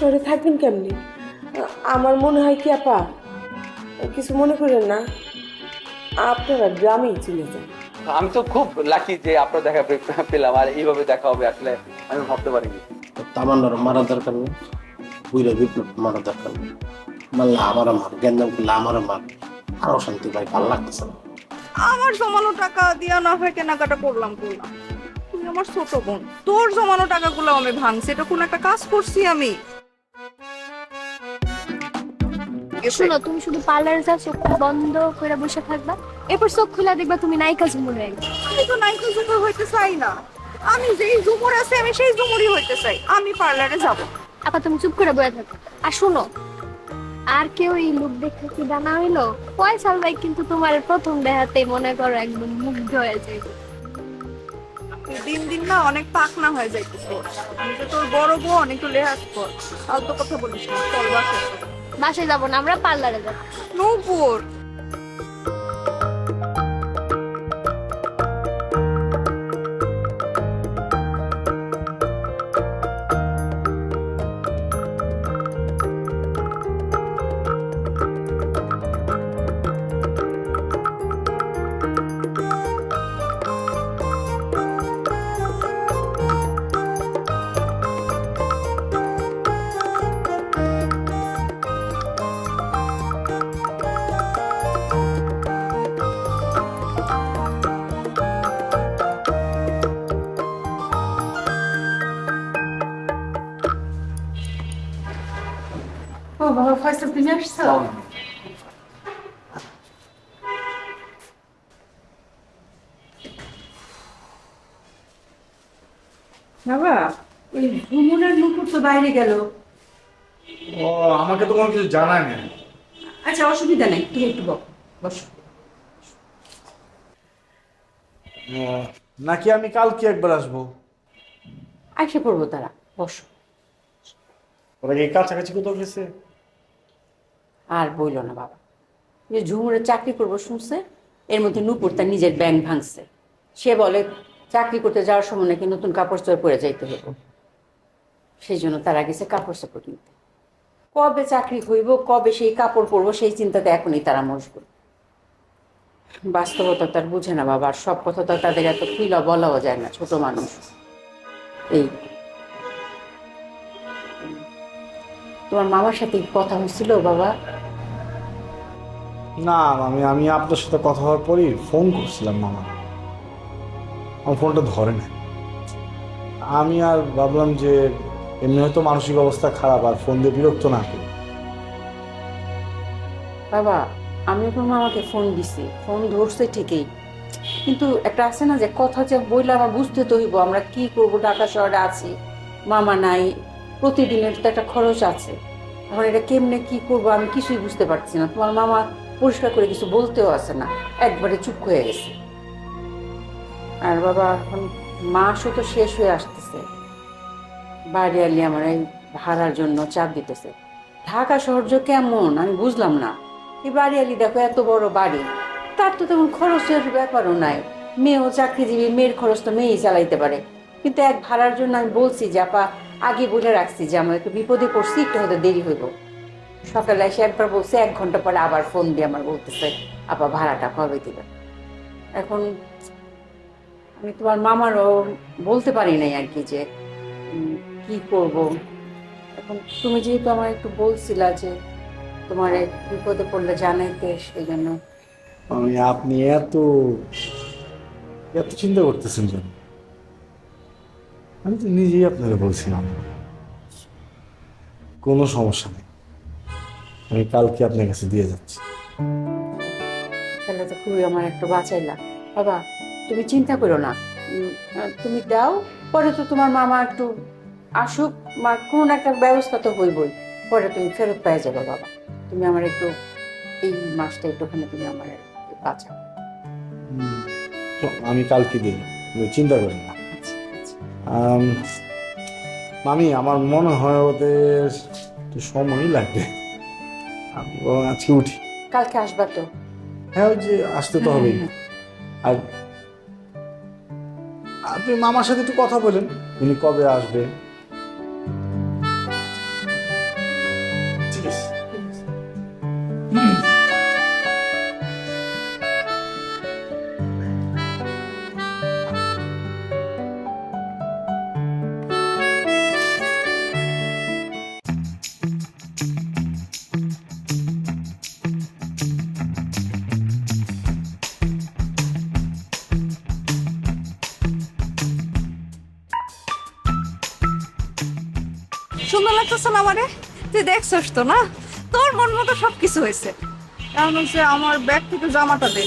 শহরে থাকবেন কেমনি? আমার মনে হয় কি আপা কিছু মনে করেন না আপনারা গ্রামেই চলে যান। আমি তো খুব লাকি যে আপনার দেখা পেলাম আর এইভাবে দেখা হবে আসলে আমি ভাবতে পারিনি। তামান্নার মারা দরকার নেই বুইরা বিপ্লব মারা দরকার নেই। মারলে আমার মার গেন্দাম করলে আমার মার আরও শান্তি পাই ভালো লাগতেছে না। আমার জমানো টাকা দিয়া না হয় কেনাকাটা করলাম করলাম। তুই আমার ছোট বোন তোর জমানো টাকাগুলো আমি ভাঙছি এটা কোন একটা কাজ করছি আমি। শোনো তুমি শুধু পার্লারে যাও চোখ বন্ধ করে বসে থাকবা। এরপর চোখ খুলে দেখবা তুমি নায়িকা ঝুমুর হয়ে গেছো। আমি তো নাইকা জুমুর হইতে চাই না। আমি যেই জুমুর আছে আমি সেই জুমুরই হইতে চাই। আমি পার্লারে যাব। আপা তুমি চুপ করে বসে থাকো। আর শোনো আর কেউ এই লুক দেখে কি জানা হইল? পয়সা ভাই কিন্তু তোমার প্রথম দেখাতেই মনে করো একদম মুগ্ধ হয়ে যায়। দিন দিন না অনেক পাকনা হয়ে যাইতেছ। আমি তো তোর বড় বোন একটু লেহাজ কর। ফালতু কথা বলিস চল বাসে বাসায় যাব না আমরা পার্লারে যাব। নূপুর। ও বাবা ফয়সাল তুমি আসছো? বাবা ওই ভ্রমণের নুপুর তো বাইরে গেল। ও আমাকে তো কোনো কিছু জানায় না আচ্ছা অসুবিধা নেই তুমি একটু বস নাকি আমি কালকে একবার আসব? আইসে পড়ব তারা বসো। ওরা কি কাছাকাছি কোথাও গেছে? আর বইলো না বাবা। যে ঝুমুরে চাকরি করব শুনছে, এর মধ্যে নুপুর তার নিজের ব্যাংক ভাঙছে। সে বলে, চাকরি করতে যাওয়ার সময় নাকি নতুন কাপড় চোপড় পরে যাইতে হবে সেই জন্য তারা গেছে কাপড় চোপড় কিনতে। কবে চাকরি হইব, কবে সেই কাপড় পরবো, সেই চিন্তাতে এখনই তারা মশগুল। বাস্তবতা তার বুঝে না বাবা সব কথা তো তাদের এত খুইলা বলাও যায় না, ছোট মানুষ। এই তোমার মামার সাথে কথা হয়েছিল বাবা? না আমি আমি আপনার সাথে কথা হওয়ার পরই ফোন করছিলাম, মামা। আমার ফোনটা ধরে না আমি আর ভাবলাম যে এমনি হয়তো মানসিক অবস্থা খারাপ, আর ফোন দিয়ে বিরক্ত না করি বাবা, আমি এখন মামাকে ফোন দিছি। ফোন ধরছে ঠিকই। কিন্তু একটা আছে না যে, কথা যে বইলে আমার বুঝতে তো হইব, আমরা কি করব, ঢাকা শহরে আছি, মামা নাই, প্রতিদিনের তো একটা খরচ আছে। এখন এটা কেমনে কি করব, আমি কিছুই বুঝতে পারছি না। তোমার মামা পরিষ্কার করে কিছু বলতেও আছে না। একবারে চুপ হয়ে গেছে। আর বাবা, এখন মাসও তো শেষ হয়ে আসতেছে। বাড়ি আলি আমার এই ভাড়ার জন্য চাপ দিতেছে। ঢাকা শহর যে কেমন, আমি বুঝলাম না। এই বাড়ি আলি দেখো, এত বড় বাড়ি। তার তো তেমন খরচের ব্যাপারও নাই। মেয়েও চাকরিজীবী, মেয়ের খরচ তো মেয়েই চালাইতে পারে। কিন্তু এক ভাড়ার জন্য আমি বলছি যে, আপা, আগে বলে রাখছি যে, আমার একটু বিপদে পড়ছি, একটু হয়তো দেরি হইব। সকালে এসে একবার বলছে, এক ঘণ্টা পরে আবার ফোন দিয়ে আমার বলতেছে, আপা, ভাড়াটা কবে দিবেন? এখন আমি তোমার মামারও বলতে পারি নাই আর কি যে কি করব? এখন তুমি যেহেতু আমার একটু বলছিলা যে, তোমার বিপদে পড়লে জানাইতে সেই জন্য আমি, আপনি এত এত চিন্তা করতেছেন কেন? আমি তো নিজেই আপনাকে বলছিলাম। কোনো সমস্যা নেই। আমি কালকে আপনার কাছে দিয়ে যাচ্ছি। তাহলে তো খুবই আমার একটু বাঁচাইলা। বাবা তুমি চিন্তা করো না। তুমি দাও পরে তো তোমার মামা একটু আসুক বা কোন একটা ব্যবস্থা তো হইবই। পরে তুমি ফেরত পেয়ে যাবে বাবা। তুমি আমার একটু এই মাসটা একটুখানি তুমি আমার বাঁচাও। আমি কালকে দিই তুমি চিন্তা করেন না। আম, মামি আমার মনে হয় ওদের একটু সময়ই লাগবে। আমি বরং আজকে উঠি। কালকে আসবা তো। হ্যাঁ ওই যে আসতে তো হবেই। হ্যাঁ, আর আপনি মামার সাথে একটু কথা বলেন। উনি কবে আসবে? আমারে? তুই দেখছস তো না? তোর মন মতো সবকিছু হয়েছে। এখন হচ্ছে আমার ব্যাগ থেকে জামাটা দে।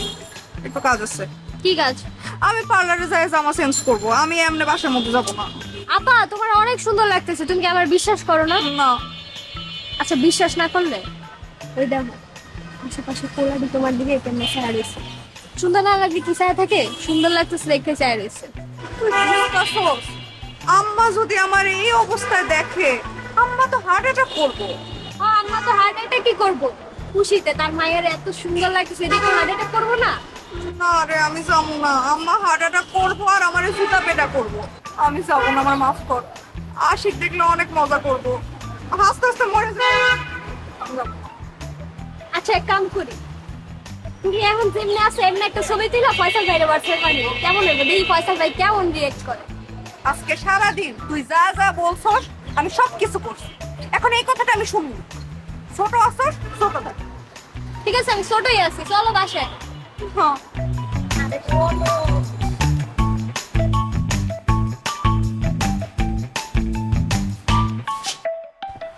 একটু কাজ আছে। কি কাজ? আমি পার্লারে যাই জামা চেঞ্জ করব। আমি এমনি বাসার মধ্যে যাব না। আপা তোমার অনেক সুন্দর লাগতেছে। তুমি কি আমার বিশ্বাস করো না? না। আচ্ছা বিশ্বাস না করলে? ওই দেখো আশেপাশে কোলাডি তোমার দিকে কেমন চায় রয়েছে সুন্দর না লাগলে কি চায় থাকে? সুন্দর লাগতেছে দেখতে চায় রয়েছে? আম্মা যদি আমার এই অবস্থায় দেখে আম্মা তো হার্ট অ্যাটাক করব। আমরা তো হার্ট অ্যাটাক কি করব। খুশিতে তার মায়ের এত সুন্দর লাগছে দেখে হার্ট অ্যাটাক করব না? না রে আমি যাব না। আম্মা হার্ট অ্যাটাক করব আর আমার জুতা পেটা করব। আমি যাব না আমার মাফ কর। আশিক দেখলে অনেক মজা করব। হাসতে হাসতে মরে যাব। আচ্ছা এক কাম করি। তুমি এখন যেমনি আছে এমনি একটা ছবি তুলে পয়সা বাইরে হোয়াটসঅ্যাপ পানি কেমন হবে দেখি পয়সা ভাই কেমন রিয়েক্ট করে। আজকে সারাদিন তুই যা যা বলছস আমি সব কিছু করছি। এখন এই কথাটা আমি শুনি। ছোট আসছস ছোট থাক ঠিক আছে আমি ছোটই আছি। চলো বাসায়। হ্যাঁ।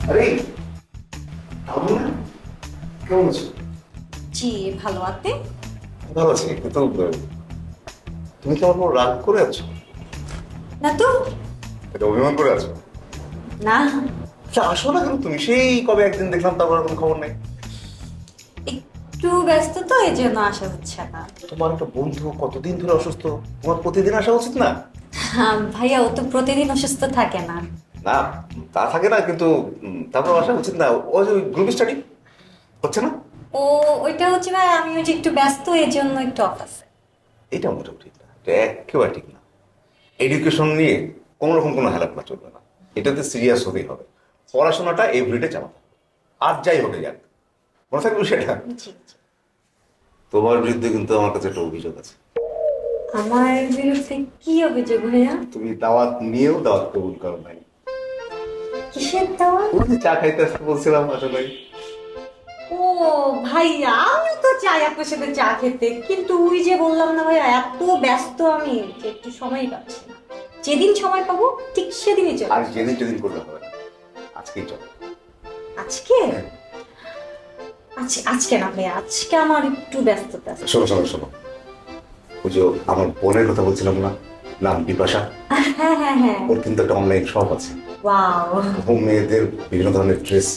আরে কেমন আছো? জি ভালো। আতে ভালো আছি কিন্তু তুমি কি আমার রাগ করে আছো? না তো। এটা অভিমান করে আছো? না। আচ্ছা আসো না কেন তুমি? সেই কবে একদিন দেখলাম তারপর কোনো খবর নেই। একটু ব্যস্ত তো এই জন্য আসা হচ্ছে না। তোমার একটা বন্ধু কতদিন ধরে অসুস্থ? তোমার প্রতিদিন আসা উচিত না? ভাইয়া ও তো প্রতিদিন অসুস্থ থাকে না। না তা থাকে না কিন্তু তারপর আসা উচিত না। ওই যে গ্রুপ স্টাডি হচ্ছে না? ও ওইটা হচ্ছে ভাই আমি ওই যে একটু ব্যস্ত এর জন্য একটু অফ আছে। এটা মোটেও ঠিক না। একেবারে ঠিক না। এডুকেশন নিয়ে কোনো রকম কোনো হেলাপনা চলবে না। এটাতে সিরিয়াস হতেই হবে। পড়াশোনাটা এভরিডে চালাতে আর যাই হতে যাক। মনে থাকবে সেটা? তোমার বিরুদ্ধে কিন্তু আমার কাছে একটা অভিযোগ আছে। আমার বিরুদ্ধে কি অভিযোগ ভাইয়া? তুমি দাওয়াত নিয়েও দাওয়াত কবুল করো নাই। কিসের দেওয়া ওই চা খাইতে আসতে বলছিলাম আসলে। ও ভাইয়া আমি তো চাই আপনার সাথে চা খেতে। কিন্তু ওই যে বললাম না ভাইয়া এত ব্যস্ত আমি যে একটু সময় পাচ্ছি না। যেদিন সময় পাবো ঠিক সেদিনই চলে আর যেদিন যেদিন করলে হবে না। আজকেই চলো। আজকে? আজকে আজকে না ভাইয়া আজকে আমার একটু ব্যস্ততা আছে। শোনো শোনো শোনো। ওই যে আমার বোনের কথা বলছিলাম না? নাম বিপাশা। হ্যাঁ হ্যাঁ হ্যাঁ। ওর কিন্তু একটা অনলাইন শপ আছে। ওয়াও। ও মেয়েদের বিভিন্ন ধরনের ড্রেস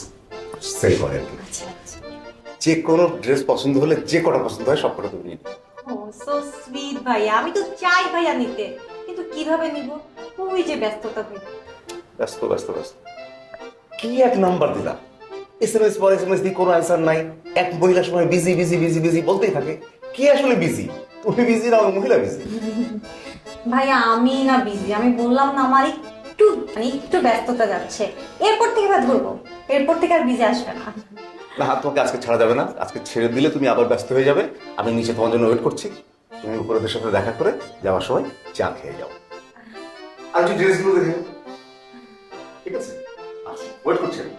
সেল করে আর কি। আচ্ছা আচ্ছা। যে কোনো ড্রেস পছন্দ হলে যে কটা পছন্দ হয় সব কটা তুমি নিয়ে সো সুইট ভাইয়া। আমি তো চাই ভাইয়া নিতে। কীভাবে নিব? ওই যে ব্যস্ততা ভাই ব্যস্ত ব্যস্ত ব্যস্ত। কি এক নাম্বার দিলা? এস এম এস পর এস এম দিয়ে কোনো অ্যান্সার নাই। এক মহিলা সময় বিজি বিজি বিজি বিজি বলতেই থাকে। কি আসলে বিজি তুমি বিজি না মহিলা বিজি ভাইয়া আমি না বিজি আমি বললাম না আমার একটু মানে একটু ব্যস্ততা যাচ্ছে। এরপর থেকে এবার ধরবো। এরপর থেকে আর বিজি আসবে না। না তোমাকে আজকে ছাড়া যাবে না। আজকে ছেড়ে দিলে তুমি আবার ব্যস্ত হয়ে যাবে। আমি নিচে তোমার জন্য ওয়েট করছি। তুমি উপরেদের সাথে দেখা করে যাওয়ার সময় চা খেয়ে যাও। আর যে ড্রেসগুলো দেখে ঠিক আছে? আচ্ছা ওয়েট করছি আমি।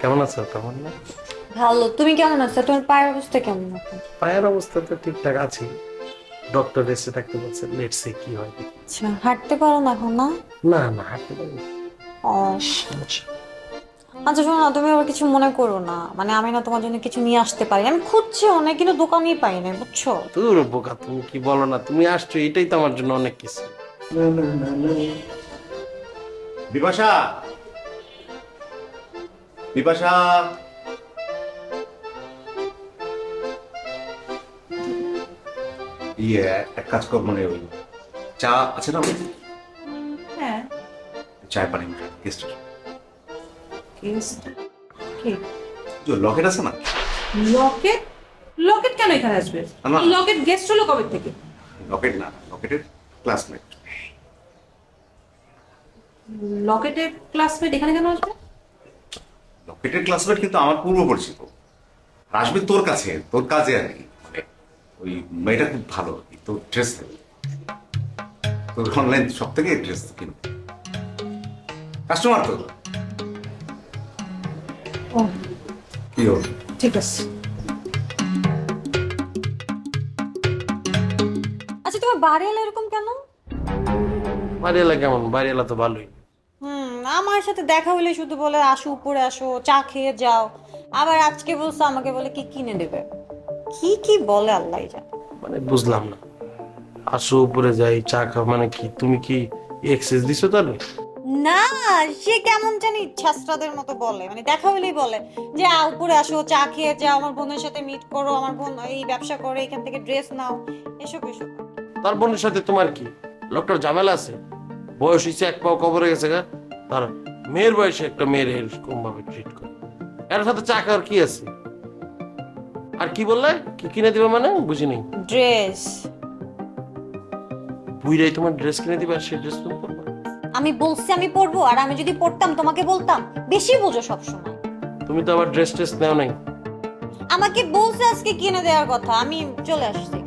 কেমন আছো কেমন না ভালো। তুমি কেমন আছো? তোমার পায়ের অবস্থা কেমন? এখন পায়ের অবস্থা তো ঠিকঠাক আছে। ডক্টর রেস্টে থাকতে বলছে লেটস সে কি হয়। দেখি। আচ্ছা হাঁটতে পারো না এখন না? না না হাঁটতে পারি না। আচ্ছা শোনো না তুমি আবার কিছু মনে করো না। মানে আমি না তোমার জন্য কিছু নিয়ে আসতে পারি। আমি খুঁজছি অনেক কিন্তু দোকানেই পাই না বুঝছ? দূর বোকা তুমি কি বলো না তুমি আসছো এটাই তো আমার জন্য অনেক কিছু। বিপাশা! বিপাশা! ইয়ে এক কাজ কর মানে ওই চা আছে না হ্যাঁ। চায় পানি গেস্ট কি? লকেট আছে না? লকেট লকেট কেন এখানে আসবে। লকেট গেস্ট হলো কবে থেকে? লকেট না লকেটের ক্লাসমেট লকেটের ক্লাসমেট এখানে কেন আসবে? লকেটের ক্লাসমেট কিন্তু আমার পূর্ব পরিচিত আসবে তোর কাছে তোর কাজে আর কি। ওই মেয়েটা খুব ভালো তোর ড্রেস তোর অনলাইন সব থেকে ড্রেস কিনবে। কাস্টমার তো? ও কি হল ঠিক আছে। আচ্ছা তোমার বাড়ি এলো এরকম কেন? বাড়িওয়ালা কেমন? বাড়িওয়ালা তো ভালোই। হুম আমার সাথে দেখা হলে শুধু বলে আসো উপরে আসো চা খেয়ে যাও। আবার আজকে বলছো আমাকে বলে কি কিনে দেবে? কি কি বলে আল্লাহ জানে মানে বুঝলাম না। আসো উপরে যাই চা খাও মানে কি? তুমি কি এক্সেস দিছো তাহলে? না সে কেমন জানি ছাত্রাদের মতো বলে মানে দেখা হলেই বলে যে আ, উপরে আসো চা খেয়ে যাও আমার বোনের সাথে মিট করো আমার বোন এই ব্যবসা করে এখান থেকে ড্রেস নাও। এসব এসব। তার বোনের সাথে তোমার কি? লোকটার ঝামেলা আছে? বয়স হয়েছে এক পাও কবরে গেছে গা তার মেয়ের বয়সে একটা মেয়ের এরকম ভাবে ট্রিট করে। এর সাথে চা খাওয়ার কি আছে? আর কি বললে? কি কিনে দিবে মানে? বুঝি নেই ড্রেস বুইরাই তোমার ড্রেস কিনে দিবে আর সেই ড্রেস তুমি পরবে। আমি বলছি আমি পরবো আর আমি যদি পড়তাম তোমাকে বলতাম। বেশি বোঝো সবসময়। তুমি তো আবার ড্রেস টেস নেও নাই। আমাকে বলছে আজকে কিনে দেওয়ার কথা আমি চলে আসছি।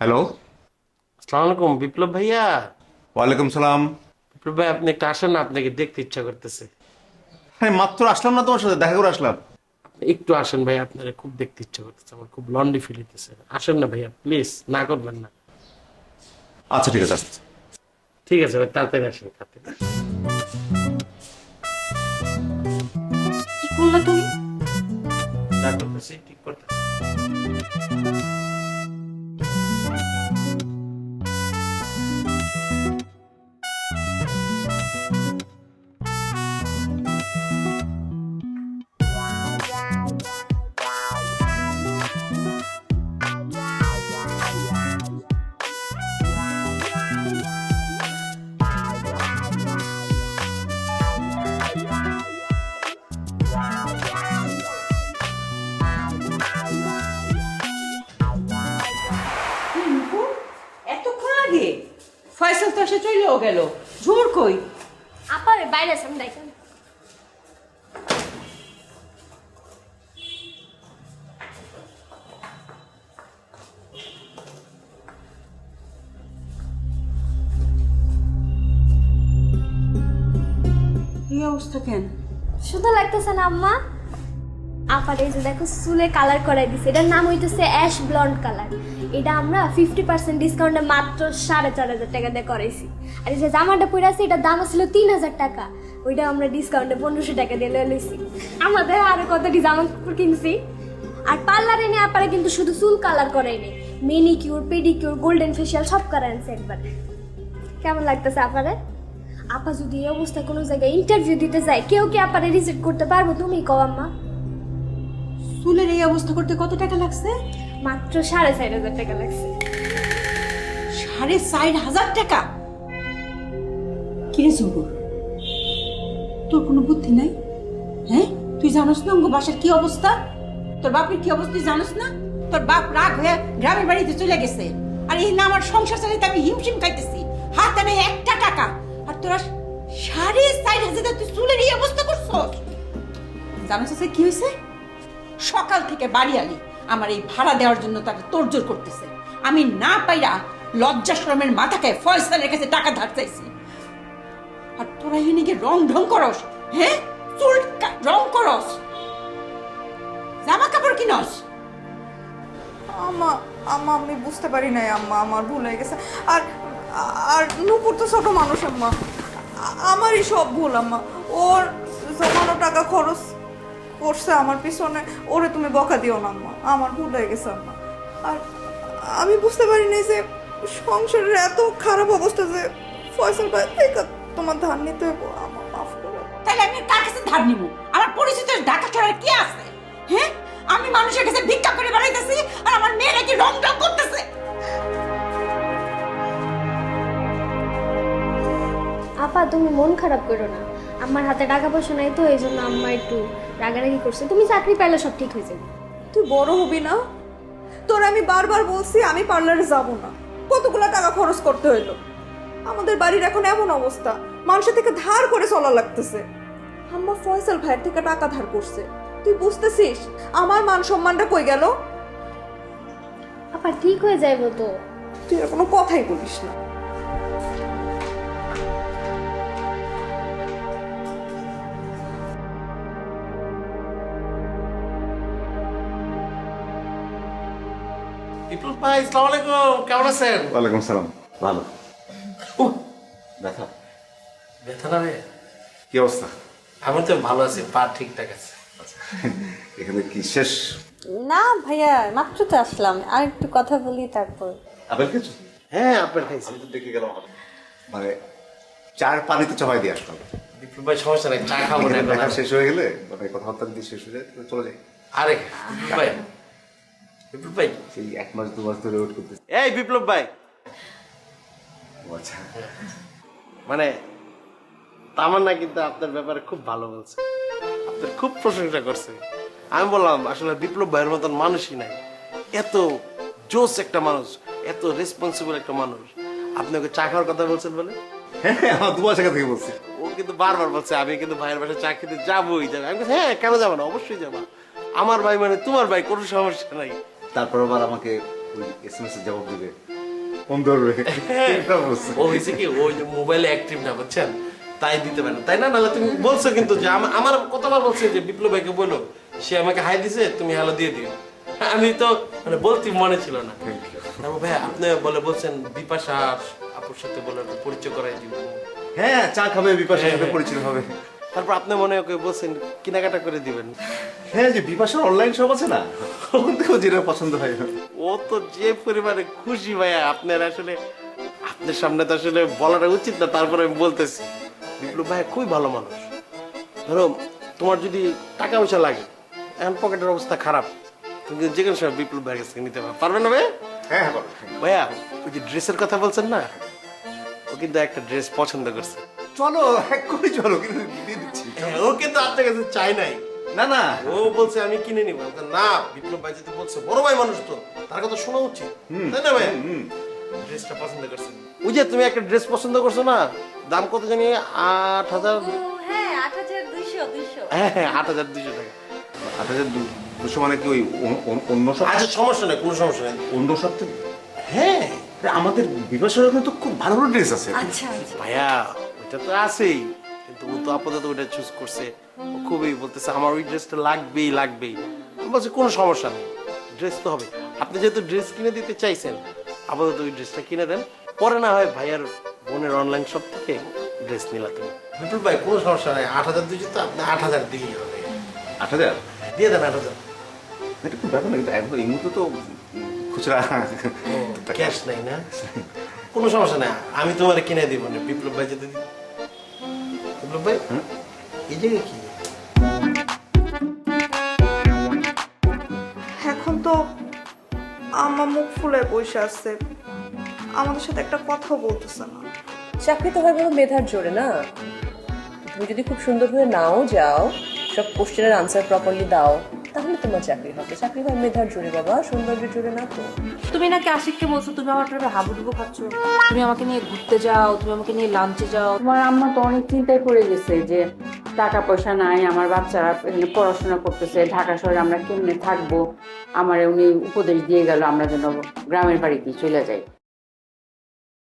হ্যালো আসসালামু আলাইকুম বিপ্লব ভাইয়া ওয়ালাইকুম সালাম বিপ্লব ভাই আপনি একটা আসেন না আপনাকে দেখতে ইচ্ছা করতেছে। হ্যাঁ মাত্র আসলাম না তোমার সাথে দেখা করে আসলাম। আপনি একটু আসেন ভাই আপনারা খুব দেখতে ইচ্ছা করতেছে আমার খুব লন্ডি ফিল হইতেছে। আসেন না ভাইয়া প্লিজ না করবেন না। আচ্ছা ঠিক আছে ঠিক আছে ভাই তাড়াতাড়ি আসেন তাড়াতাড়ি। গেল। ঝোর কই? আপারে বাইরে আছেন দেখেন। এই অবস্থা কেন? শুধু লাগতেছে না আম্মা। আপার এই যে দেখো, চুলে কালার করাই দিছে। এটার নাম হইতেছে অ্যাশ ব্লন্ড কালার এটা আমরা ফিফটি পার্সেন্ট ডিসকাউন্টে মাত্র সাড়ে চার হাজার টাকা দিয়ে করাইছি। আর এই যে জামাটা পরে আছে, এটার দাম ছিল তিন হাজার টাকা। ওইটা আমরা ডিসকাউন্টে পনেরোশো টাকা দিয়ে লইছি। আমাদের আরও কতটি জামা কাপড় কিনছি। আর পার্লারে নিয়ে আপারে কিন্তু শুধু চুল কালার করাই নেই। মেনিকিউর পেডিকিউর গোল্ডেন ফেশিয়াল সব করাই আনছে একবার। কেমন লাগতেছে আপারে আপা যদি এই অবস্থায় কোনো জায়গায় ইন্টারভিউ দিতে যায়, কেউ কি আপারে রিজেক্ট করতে পারব? তুমি কও আম্মা। চুলের এই অবস্থা করতে কত টাকা লাগছে? মাত্র সাড়ে চার হাজার টাকা লাগছে। সাড়ে চার হাজার টাকা? কিরে জুবুর তোর কোনো বুদ্ধি নাই? হ্যাঁ? তুই জানোস না অঙ্গ বাসার কি অবস্থা? তোর বাপের কি অবস্থা জানোস না? তোর বাপ রাগ হয়ে গ্রামের বাড়িতে চলে গেছে। আর এই না আমার সংসার চালাইতে আমি হিমশিম খাইতেছি। হাতে নেই একটা টাকা। আর তোরা সাড়ে চার হাজার টাকা তুই চুলের এই অবস্থা করছস? জানোস কি হয়েছে সকাল থেকে বাড়ি আলি। আমার এই ভাড়া দেওয়ার জন্য তাকে তোড়জোড় করতেছে। আমি না পাইরা লজ্জা শরমের মাথাকে ফয়সালের কাছে টাকা ধার চাইছি। আর তোরা গিয়ে রং ঢং করস হ্যাঁ? চুল রং করস। জামা কাপড় কিনস। আম্মা আম্মা, আমি বুঝতে পারি নাই, আম্মা, আমার ভুল হয়ে গেছে। আর আর নুপুর তো ছোট মানুষ, আম্মা। আমারই সব ভুল, আম্মা। ওর জমানো টাকা খরচ করছে আমার পিছনে ওরে তুমি বকা দিও না আম্মা। আমার ভুল হয়ে গেছে আম্মা। আর আমি বুঝতে পারি নাই যে সংসারের এত খারাপ অবস্থা যে ফয়সল ভাই থেকে তোমার ধার নিতে হইব আমার মাফ করে তাহলে আমি কার কাছে ধার নিব? আমার পরিচিত ঢাকা ছড়ার কি আছে? হ্যাঁ? আমি মানুষের কাছে ভিক্ষা করে বেড়াইতেছি আর আমার মেয়েরা কি রং ঢং করতেছে? আপা তুমি মন খারাপ করো না। আমার হাতে টাকা পয়সা নাই তো এই জন্য আম্মা একটু রাগারাগি করছে তুমি চাকরি পাইলে সব ঠিক হয়ে যাবে। তুই বড় হবি না? তোর আমি বারবার বলছি আমি পার্লারে যাব না। কতগুলো টাকা খরচ করতে হইল? আমাদের বাড়ির এখন এমন অবস্থা মানুষের থেকে ধার করে চলা লাগতেছে। আম্মা ফয়সাল ভাইয়ের থেকে টাকা ধার করছে। তুই বুঝতেছিস আমার মান সম্মানটা কই গেল? আপা ঠিক হয়ে যাইবো তো। তুই আর কোনো কথাই বলিস না। ভাই আসসালামু আলাইকুম কেমন আছেন? ওয়ালাইকুম সালাম ভালো। উহ, ব্যথা। ব্যথা না রে? কি অবস্থা? আমি তো ভালো আছি পা ঠিকঠাক আছে। এখানে কি শেষ? না ভাইয়া মাত্র তো আসলাম। আর একটু কথা বলি তারপর। আপেল কিছু হ্যাঁ আপনার খাইছি। তো দেখে গেলাম মানে চার পানিতে চাপাই দিয়ে আসলাম। বিপুল ভাই সমস্যা নাই চা খাব না দেখা শেষ হয়ে গেলে মানে কথাবার্তা দিয়ে শেষ হয়ে যায় চলে যাই। আরে ভাই বিপুল ভাই? সেই এক মাস দু মাস ধরে ওয়েট করতেছি। এই বিপ্লব ভাই। আচ্ছা। মানে তামান্না কিন্তু আপনার ব্যাপারে খুব ভালো বলছে। আপনার খুব প্রশংসা করছে। আমি বললাম আসলে বিপ্লব ভাইয়ের মতন মানুষই নাই। এত জোস একটা মানুষ এত রেসপন্সিবল একটা মানুষ। আপনি ওকে চা খাওয়ার কথা বলছেন বলে? হ্যাঁ হ্যাঁ, আমার দু মাস আগে থেকে বলছি। ও কিন্তু বারবার বলছে আমি কিন্তু ভাইয়ের বাসায় চা খেতে যাবোই। যাব আমি বলছি, হ্যাঁ কেন যাব না? অবশ্যই যাব। আমার ভাই মানে তোমার ভাই কোনো সমস্যা নাই। তারপর আবার আমাকে ওই এস এম এর জবাব দিবে। ফোন ধরবে। এটা বলছে। ও হয়েছে কি ওই যে মোবাইলে অ্যাক্টিভ না বুঝছেন? তাই দিতে পারে তাই না? নাহলে তুমি বলছো কিন্তু যে আমার কতবার বলছে যে বিপ্লব ভাইকে বলো সে আমাকে হাই দিছে তুমি হ্যালো দিয়ে দিও। আমি তো মানে বলতে মনে ছিল না। তারপর ভাই আপনি বলে বলছেন বিপাশা আপুর সাথে বলে পরিচয় করাই দিব। হ্যাঁ চা খাবে বিপাশার হ্যাঁ, সাথে হ্যাঁ। পরিচিত হবে। তারপর আপনি মনে ওকে বলছেন কেনাকাটা করে দিবেন। হ্যাঁ যে বিপাশার অনলাইন শপ আছে না থেকেও যেটা পছন্দ হয়। ও তো যে পরিমাণে খুশি ভাইয়া আপনার আসলে আপনার সামনে তো আসলে বলাটা উচিত না তারপরে আমি বলতেছি। বিপ্লব ভাইয়া খুবই ভালো মানুষ। ধরো তোমার যদি টাকা পয়সা লাগে এখন পকেটের অবস্থা খারাপ তুমি যে কোনো সময় বিপ্লব ভাইয়ের কাছে নিতে পারবে পারবে না ভাইয়া? হ্যাঁ হ্যাঁ ভাইয়া ওই যে ড্রেসের কথা বলছেন না ও কিন্তু একটা ড্রেস পছন্দ করছে। চলো এক করে চলো কিন্তু ও কিন্তু আপনার কাছে চাই নাই। না না। ও বলছে আমি কিনে নিবো। না বিপ্লব ভাই যদি বলছে বড় ভাই মানুষ তো তার কথা শোনা উচিত। তাই না ভাই? ড্রেসটা পছন্দ করছে ওই যে তুমি একটা ড্রেস পছন্দ করছ না দাম কত জানি? আট হাজার হ্যাঁ আট হাজার দুইশো দুইশো। হ্যাঁ হ্যাঁ আট হাজার টাকা। আট হাজার দুশো মানে কি ওই অন্য সব আচ্ছা সমস্যা নেই কোনো সমস্যা নেই। অন্য সব থেকে হ্যাঁ। আমাদের ওখানে তো খুব ভালো ভালো ড্রেস আছে। আচ্ছা আচ্ছা। ভাইয়া ওইটা তো আছেই। কিন্তু ও তো আপাতত ওইটা চুজ করছে। ও খুবই বলতেছে আমার ওই ড্রেসটা লাগবেই লাগবেই। আমি বলছি কোনো সমস্যা নেই ড্রেস তো হবে। আপনি যেহেতু ড্রেস কিনে দিতে চাইছেন আপাতত ওই ড্রেসটা কিনে দেন। পরে না হয় ভাইয়ার বোনের অনলাইন শপ থেকে ড্রেস নিলা তুমি। বিপুল ভাই কোনো সমস্যা নেই। আট হাজার দুইশো তো আপনি আট হাজার দিলেই হবে। আট হাজার? দিয়ে দেন আট হাজার। এটা খুব ব্যাপার না কিন্তু একবার এই মুহূর্তে তো খুচরা। ক্যাশ নাই না? কোনো সমস্যা নাই। আমি তোমার কিনে দিব না। বিপ্লব ভাই যদি বিপ্লব ভাই এই জায়গায় কি? এখন তো আম্মা মুখ ফুলে বসে আছে। আমাদের সাথে একটা কথা বলতেছে না। চাকরি তো হয় বড় মেধার জোরে না। তুমি যদি খুব সুন্দর করে নাও যাও সব কোশ্চেনের আনসার প্রপারলি দাও। তাহলে তোমার চাকরি হবে। চাকরি হয় মেধার জোরে বাবা সৌন্দর্যের জোরে না তো। তুমি নাকি আশিককে বলছো তুমি আমার প্রায় হাবুডুবু খাচ্ছ। তুমি আমাকে নিয়ে ঘুরতে যাও তুমি আমাকে নিয়ে লাঞ্চে যাও। তোমার আম্মা তো অনেক চিন্তায় পড়ে গেছে যে টাকা পয়সা নাই আমার বাচ্চারা এখানে পড়াশোনা করতেছে ঢাকা শহরে আমরা কেমনে থাকব? আমার উনি উপদেশ দিয়ে গেল আমরা যেন গ্রামের বাড়ি বাড়িতে চলে যাই।